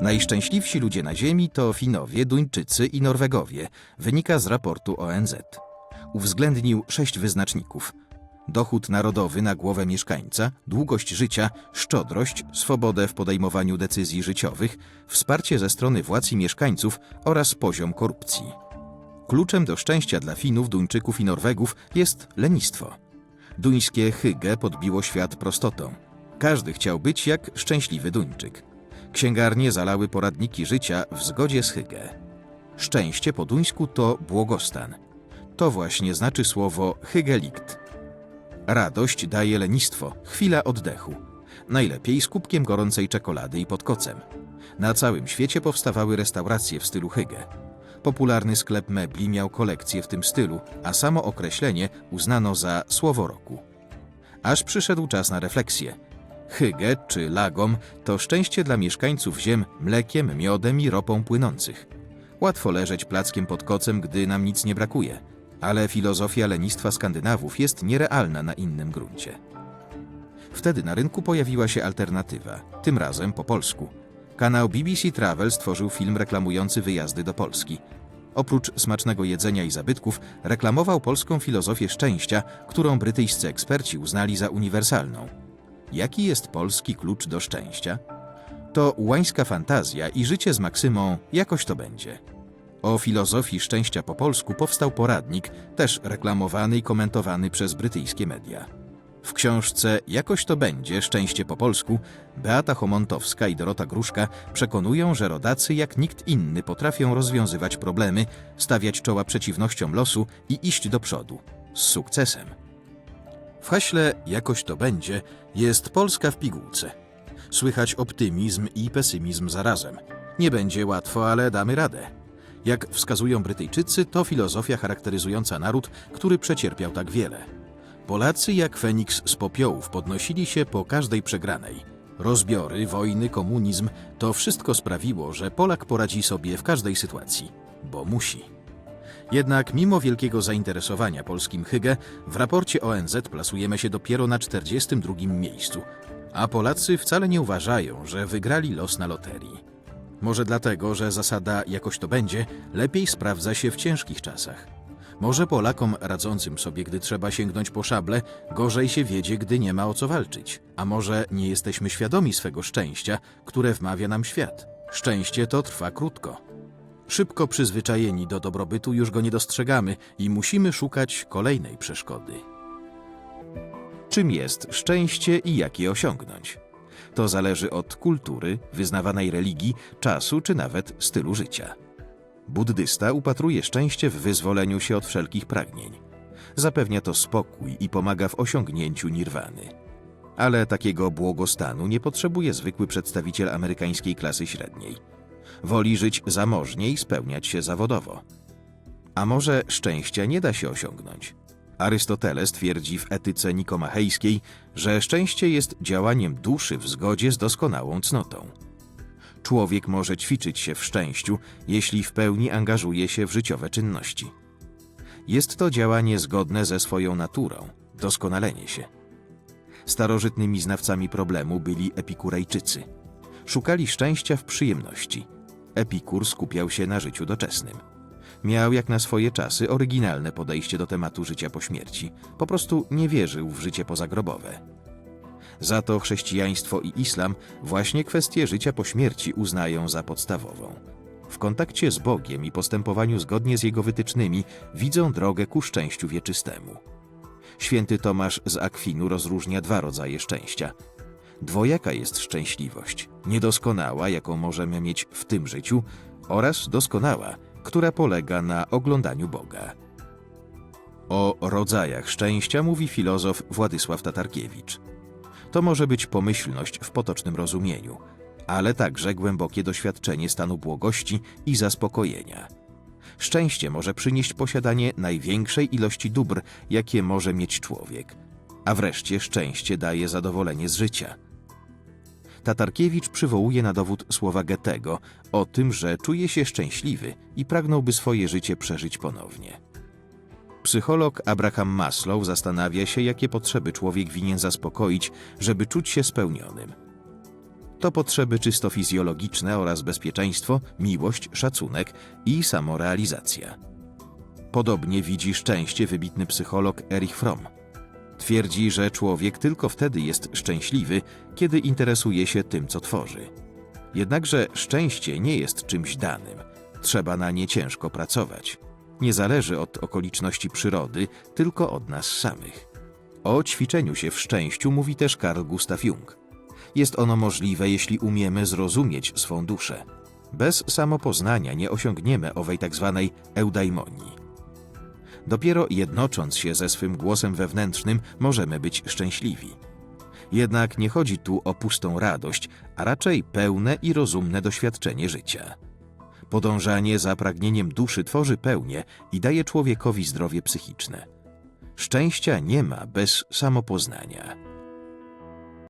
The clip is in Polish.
Najszczęśliwsi ludzie na Ziemi to Finowie, Duńczycy i Norwegowie, wynika z raportu ONZ. Uwzględnił sześć wyznaczników. Dochód narodowy na głowę mieszkańca, długość życia, szczodrość, swobodę w podejmowaniu decyzji życiowych, wsparcie ze strony władz i mieszkańców oraz poziom korupcji. Kluczem do szczęścia dla Finów, Duńczyków i Norwegów jest lenistwo. Duńskie hygge podbiło świat prostotą. Każdy chciał być jak szczęśliwy Duńczyk. Księgarnie zalały poradniki życia w zgodzie z hygge. Szczęście po duńsku to błogostan. To właśnie znaczy słowo hygelikt. Radość daje lenistwo, chwila oddechu. Najlepiej z kubkiem gorącej czekolady i pod kocem. Na całym świecie powstawały restauracje w stylu hygge. Popularny sklep mebli miał kolekcję w tym stylu, a samo określenie uznano za słowo roku. Aż przyszedł czas na refleksję. Hygge czy lagom to szczęście dla mieszkańców ziem mlekiem, miodem i ropą płynących. Łatwo leżeć plackiem pod kocem, gdy nam nic nie brakuje, ale filozofia lenistwa Skandynawów jest nierealna na innym gruncie. Wtedy na rynku pojawiła się alternatywa, tym razem po polsku. Kanał BBC Travel stworzył film reklamujący wyjazdy do Polski. Oprócz smacznego jedzenia i zabytków, reklamował polską filozofię szczęścia, którą brytyjscy eksperci uznali za uniwersalną. Jaki jest polski klucz do szczęścia? To łańska fantazja i życie z maksymą jakoś to będzie. O filozofii szczęścia po polsku powstał poradnik, też reklamowany i komentowany przez brytyjskie media. W książce Jakoś to będzie, szczęście po polsku, Beata Homontowska i Dorota Gruszka przekonują, że rodacy jak nikt inny potrafią rozwiązywać problemy, stawiać czoła przeciwnościom losu i iść do przodu. Z sukcesem. W haśle Jakoś to będzie jest Polska w pigułce. Słychać optymizm i pesymizm zarazem. Nie będzie łatwo, ale damy radę. Jak wskazują Brytyjczycy, to filozofia charakteryzująca naród, który przecierpiał tak wiele. Polacy jak Feniks z popiołów podnosili się po każdej przegranej. Rozbiory, wojny, komunizm to wszystko sprawiło, że Polak poradzi sobie w każdej sytuacji, bo musi. Jednak mimo wielkiego zainteresowania polskim hygge, w raporcie ONZ plasujemy się dopiero na 42 miejscu, a Polacy wcale nie uważają, że wygrali los na loterii. Może dlatego, że zasada jakoś to będzie lepiej sprawdza się w ciężkich czasach. Może Polakom radzącym sobie, gdy trzeba sięgnąć po szable, gorzej się wiedzie, gdy nie ma o co walczyć. A może nie jesteśmy świadomi swego szczęścia, które wmawia nam świat. Szczęście to trwa krótko. Szybko przyzwyczajeni do dobrobytu już go nie dostrzegamy i musimy szukać kolejnej przeszkody. Czym jest szczęście i jak je osiągnąć? To zależy od kultury, wyznawanej religii, czasu czy nawet stylu życia. Buddysta upatruje szczęście w wyzwoleniu się od wszelkich pragnień. Zapewnia to spokój i pomaga w osiągnięciu nirwany. Ale takiego błogostanu nie potrzebuje zwykły przedstawiciel amerykańskiej klasy średniej. Woli żyć zamożnie i spełniać się zawodowo. A może szczęścia nie da się osiągnąć? Arystoteles twierdzi w etyce nikomachejskiej, że szczęście jest działaniem duszy w zgodzie z doskonałą cnotą. Człowiek może ćwiczyć się w szczęściu, jeśli w pełni angażuje się w życiowe czynności. Jest to działanie zgodne ze swoją naturą, doskonalenie się. Starożytnymi znawcami problemu byli epikurejczycy. Szukali szczęścia w przyjemności. Epikur skupiał się na życiu doczesnym. Miał jak na swoje czasy oryginalne podejście do tematu życia po śmierci. Po prostu nie wierzył w życie pozagrobowe. Za to chrześcijaństwo i islam właśnie kwestię życia po śmierci uznają za podstawową. W kontakcie z Bogiem i postępowaniu zgodnie z Jego wytycznymi widzą drogę ku szczęściu wieczystemu. Święty Tomasz z Akwinu rozróżnia dwa rodzaje szczęścia. Dwojaka jest szczęśliwość, niedoskonała, jaką możemy mieć w tym życiu, oraz doskonała, która polega na oglądaniu Boga. O rodzajach szczęścia mówi filozof Władysław Tatarkiewicz. To może być pomyślność w potocznym rozumieniu, ale także głębokie doświadczenie stanu błogości i zaspokojenia. Szczęście może przynieść posiadanie największej ilości dóbr, jakie może mieć człowiek, a wreszcie szczęście daje zadowolenie z życia. Tatarkiewicz przywołuje na dowód słowa Goethego o tym, że czuje się szczęśliwy i pragnąłby swoje życie przeżyć ponownie. Psycholog Abraham Maslow zastanawia się, jakie potrzeby człowiek winien zaspokoić, żeby czuć się spełnionym. To potrzeby czysto fizjologiczne oraz bezpieczeństwo, miłość, szacunek i samorealizacja. Podobnie widzi szczęście wybitny psycholog Erich Fromm. Twierdzi, że człowiek tylko wtedy jest szczęśliwy, kiedy interesuje się tym, co tworzy. Jednakże szczęście nie jest czymś danym. Trzeba na nie ciężko pracować. Nie zależy od okoliczności przyrody, tylko od nas samych. O ćwiczeniu się w szczęściu mówi też Carl Gustav Jung. Jest ono możliwe, jeśli umiemy zrozumieć swą duszę. Bez samopoznania nie osiągniemy owej tak zwanej eudaimonii. Dopiero jednocząc się ze swym głosem wewnętrznym możemy być szczęśliwi. Jednak nie chodzi tu o pustą radość, a raczej pełne i rozumne doświadczenie życia. Podążanie za pragnieniem duszy tworzy pełnię i daje człowiekowi zdrowie psychiczne. Szczęścia nie ma bez samopoznania.